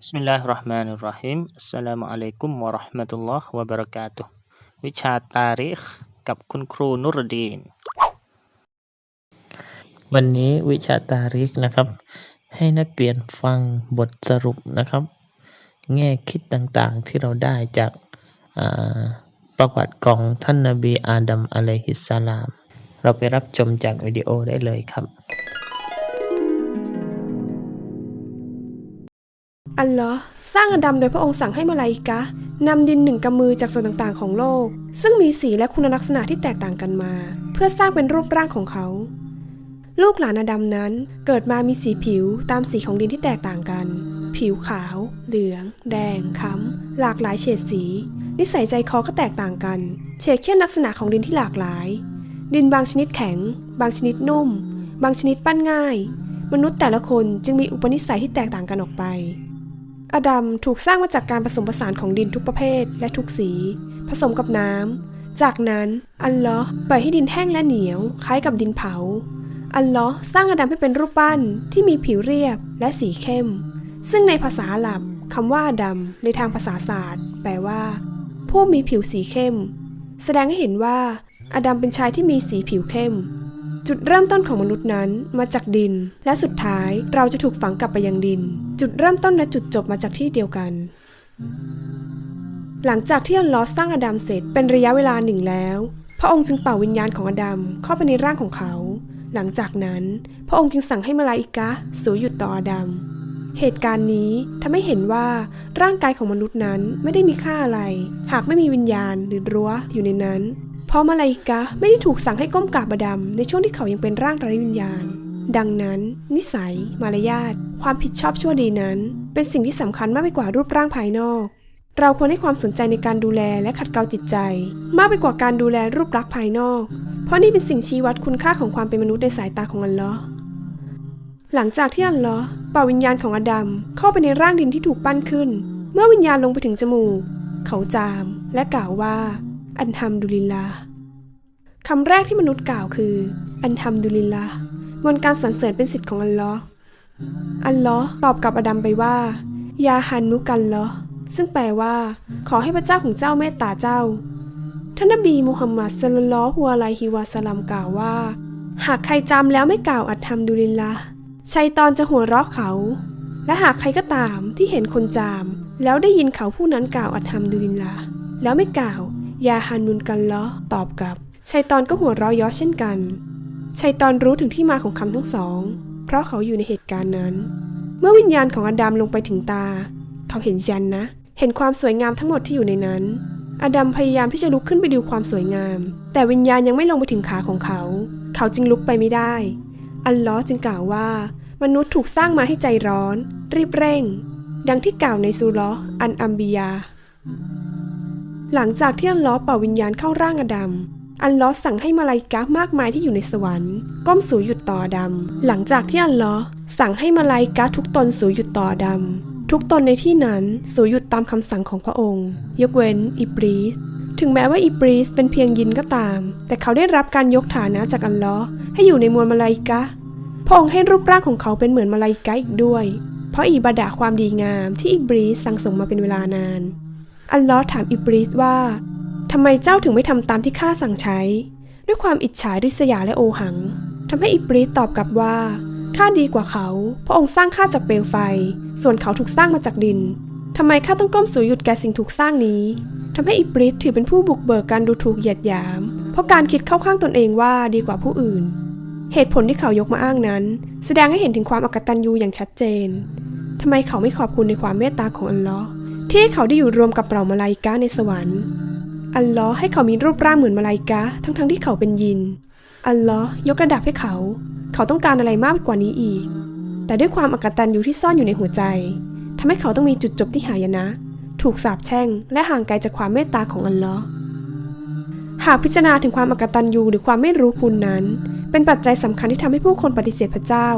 บิสมิลลาฮิรราะห์มานิรราะฮีมอัสสลามุอะลัยกุมวะเราะห์มะตุลลอฮ์วะบะเราะกาตุฮ์วิชาตารีคกับคุณครูนุรดีน วันนี้วิชาตารีคนะครับ ให้นักเรียนฟังบทสรุปนะครับ แง่คิดต่างๆที่เราได้จากาประวัติของท่านนบีอาดัมอะลัยฮิสสลาม เราไปรับชมจากวิดีโอได้เลยครับ อัลลอฮ์สร้างอดัมโดยพระองค์สั่งให้มาลาอิกะนำดินหนึ่งกำมือจากส่วนต่างๆของโลก ซึ่งมีสีและคุณลักษณะที่แตกต่างกันมา เพื่อสร้างเป็นรูปร่างของเขา ลูกหลานอดัมนั้นเกิดมามีสีผิวตามสีของดินที่แตกต่างกัน ผิวขาว เหลือง แดงค้ำหลากหลายเฉดสี นิสัยใจคอก็แตกต่างกัน เฉกเช่นลักษณะของดินที่หลากหลาย ดินบางชนิดแข็ง บางชนิดนุ่ม บางชนิดปั้นง่าย มนุษย์แต่ละคนจึงมีอุปนิสัยที่แตกต่างกันออกไป อดัมถูกสร้างมาจากการผสมผสานของดินทุกประเภทและทุกสี ผสมกับน้ำ จากนั้นอัลลอฮ์ปล่อยให้ดินแห้งและเหนียว คล้ายกับดินเผา อัลลอฮ์สร้างอดัมให้เป็นรูปปั้นที่มีผิวเรียบและสีเข้ม ซึ่งในภาษาอาหรับคำว่าอดัมในทางภาษาศาสตร์ แปลว่า ผู้มีผิวสีเข้ม แสดงให้เห็นว่าอดัมเป็นชายที่มีสีผิวเข้ม จุดเริ่มต้นของมนุษย์นั้นมาจากดิน และสุดท้ายเราจะถูกฝังกลับไปยังดิน จุดเริ่มต้นและจุดจบมาจากที่เดียวกัน หลังจากที่อัลลอฮ์สร้างอาดัมเสร็จเป็นระยะเวลาหนึ่งแล้ว พระองค์จึงเป่าวิญญาณของอาดัมเข้าไปในร่างของเขา หลังจากนั้น พระองค์จึงสั่งให้มาลาอิกะสูหยุดต่ออาดัมเหตุการณ์นี้ทำให้เห็นว่าร่างกายของมนุษย์นั้นไม่ได้มีค่าอะไร หากไม่มีวิญญาณหรือรั้วอยู่ในนั้น ราะมาลาอิกะไม่ได้ถูกสั่งให้ก้มกราบอดัมในช่วงที่เขายังเป็นร่างไร้วิญญาณ ดังนั้น นิสัย มารยาท ความผิดชอบชั่วดีนั้น เป็นสิ่งที่สำคัญมากไปกว่ารูปร่างภายนอก เราควรให้ความสนใจในการดูแลและขัดเกลาจิตใจ มากไปกว่าการดูแลรูปลักษณ์ภายนอก เพราะนี่เป็นสิ่งชี้วัดคุณค่าของความเป็นมนุษย์ในสายตาของอัลลอฮ์หลังจากที่อัลลอฮ์เป่าวิญญาณของอาดัมเข้าไปในร่างดินที่ถูกปั้นขึ้น เมื่อวิญญาณลงไปถึงจมูก เขาจาม และกล่าวว่า อันฮัมดุลิลลาคำแรกที่มนุษย์กล่าวคือ อันฮัมดุลิลลามนการสรรเสริญเป็นสิทธิ์ของอัลลอฮ์อัลลอฮ์ตอบกับอดัมไปว่า ยาฮันนุกันลอซึ่งแปลว่า ขอให้พระเจ้าของเจ้าเมตตาเจ้า ท่านนบีมุฮัมมัดสลลัลอฮุอะลัยฮิวะสลัมกล่าวว่า หากใครจำแล้วไม่กล่าวอัตฮัมดุลิลละชัยตอนจะหัวเราะเขา และหากใครก็ตามที่เห็นคนจาม แล้วได้ยินเขาผู้นั้นกล่าวอัตฮัมดุลิลละแล้วไม่กล่าว ยาฮานุนกันลอตอบกลับชัยตอนก็หัวเราะย้อเช่นกันชัยตอนรู้ถึงที่มาของคำทั้งสอง เพราะเขาอยู่ในเหตุการณ์นั้น เมื่อวิญญาณของอดัมลงไปถึงตา เขาเห็นยันนะ เห็นความสวยงามทั้งหมดที่อยู่ในนั้น อดัมพยายามที่จะลุกขึ้นไปดูความสวยงาม แต่วิญญาณยังไม่ลงไปถึงขาของเขา เขาจึงลุกไปไม่ได้ อัลลอฮ์จึงกล่าวว่า มนุษย์ถูกสร้างมาให้ใจร้อน รีบเร่ง ดังที่กล่าวในซูเราะห์อันอัมบิยา หลังจากที่อันลลอเป่าวิญญาณเข้าร่างอดัม อันลลอสั่งให้มาลาอิกะห์มากมายที่อยู่ในสวรรค์ ก้มสูหยุดต่อดัมหลังจากที่อันลลอสั่งให้มาลาอิกะห์ทุกตนสูหยุดต่อดัมทุกตนในที่นั้นสูหยุดตามคำสั่งของพระองค์ ยกเว้นอิบรีสถึงแม้ว่าอิบรีสเป็นเพียงยินก็ตาม แต่เขาได้รับการยกฐานะจากอันลลอให้อยู่ในมวลมาลาอิกะพระองค์ให้รูปร่างของเขาเป็นเหมือนมาลาอิกะอีกด้วย เพราะอิบาดะห์ความดีงามที่อิบรีสสั่งสมมาเป็นเวลานาน อัลลอฮ์ถามอิบรีสว่าทำไมเจ้าถึงไม่ทำตามที่ข้าสั่งใช้ ด้วยความอิจฉาริษยาและโอหังทำให้อิบรีสตอบกลับว่าข้าดีกว่าเขา พระองค์สร้างข้าจากเปลวไฟ ส่วนเขาถูกสร้างมาจากดินทำไมข้าต้องก้มสูหยุดแก่สิ่งถูกสร้างนี้ทำให้อิบริสถือเป็นผู้บุกเบิกการดูถูกเหยียดหยาม เพราะการคิดเข้าข้างตนเองว่าดีกว่าผู้อื่น เหตุผลที่เขายกมาอ้างนั้น แสดงให้เห็นถึงความอกตัญญูอย่างชัดเจนทำไมเขาไม่ขอบคุณในความเมตตาของอัลลอฮ์ ที่ให้เขาได้อยู่รวมกับเหล่ามาลาอิกะห์ในสวรรค์ อัลลอฮ์ให้เขามีรูปร่างเหมือนมาลาอิกะห์ทั้งๆที่เขาเป็นยิน อัลลอฮ์ยกระดับให้เขา เขาต้องการอะไรมากไปกว่านี้อีก แต่ด้วยความอกตัญญูที่ซ่อนอยู่ในหัวใจทำให้เขาต้องมีจุดจบที่หายนะ ถูกสาปแช่ง และห่างไกลจากความเมตตาของอัลลอฮ์หากพิจารณาถึงความอกตัญญูหรือความไม่รู้คุณนั้น เป็นปัจจัยสำคัญที่ทำให้ผู้คนปฏิเสธพระเจ้า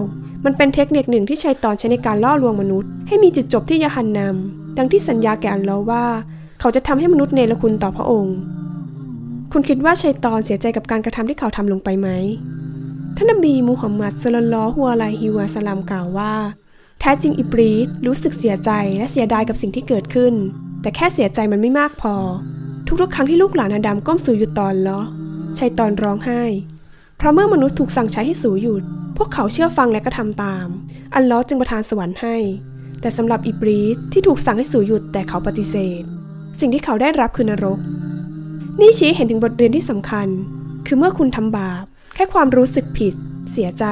มันเป็นเทคนิคหนึ่งที่ชัยตอนใช้ในการล่อลวงมนุษย์ ให้มีจุดจบที่ยะฮันนำ ดังที่สัญญาแก่อัลลอว่า เขาจะทำให้มนุษย์เนรคุณต่อพระองค์ คุณคิดว่าชัยตอนเสียใจกับการกระทำที่เขาทำลงไปไหมท่านนบีมูฮัมมัดสลลลอฮุอะลัยฮิวะสลามกล่าวว่า แท้จริงอิบรีสรู้สึกเสียใจและเสียดายกับสิ่งที่เกิดขึ้น แต่แค่เสียใจมันไม่มากพอ ทุกๆ ครั้งที่ลูกหลานอาดัมก้มสู่หยุดตอนล้อชัยตอนร้องไห้ เพราะเมื่อมนุษย์ถูกสั่งใช้ให้สู่หยุด พวกเขาเชื่อฟังและก็ทำตาม อัลลอฮ์จึงประทานสวรรค์ให้ แต่สำหรับอิบรีสที่ถูกสั่งให้สู่หยุดแต่เขาปฏิเสธ สิ่งที่เขาได้รับคือนรก นี่ชี้ให้เห็นถึงบทเรียนที่สำคัญ คือเมื่อคุณทำบาป แค่ความรู้สึกผิด เสียใจ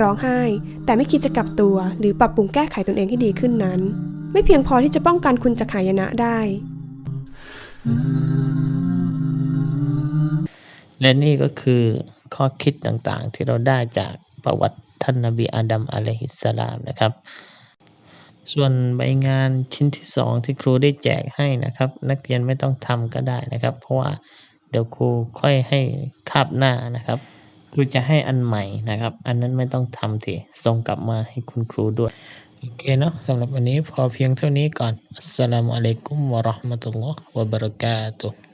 ร้องไห้ แต่ไม่คิดจะกลับตัว หรือปรับปรุงแก้ไขตนเองให้ดีขึ้นนั้น ไม่เพียงพอที่จะป้องกันคุณจากหายนะได้ และนี่ก็คือข้อคิดต่างๆที่เราได้จากประวัติท่านนบีอาดัมอะลัยฮิสสลามนะครับ ส่วนใบงานชิ้นที่สองที่ครูได้แจกให้นะครับ นักเรียนไม่ต้องทำก็ได้นะครับ เพราะว่าเดี๋ยวครูค่อยให้คาบหน้านะครับครูจะให้อันใหม่นะครับ อันนั้นไม่ต้องทำทีส่งกลับมาให้คุณครูด้วย โอเคเนาะสำหรับวันนี้พอเพียงเท่านี้ก่อนอัสสลามุอะลัยกุมวะราะห์มะตุลลอฮ์วะบะเราะกาตุฮ์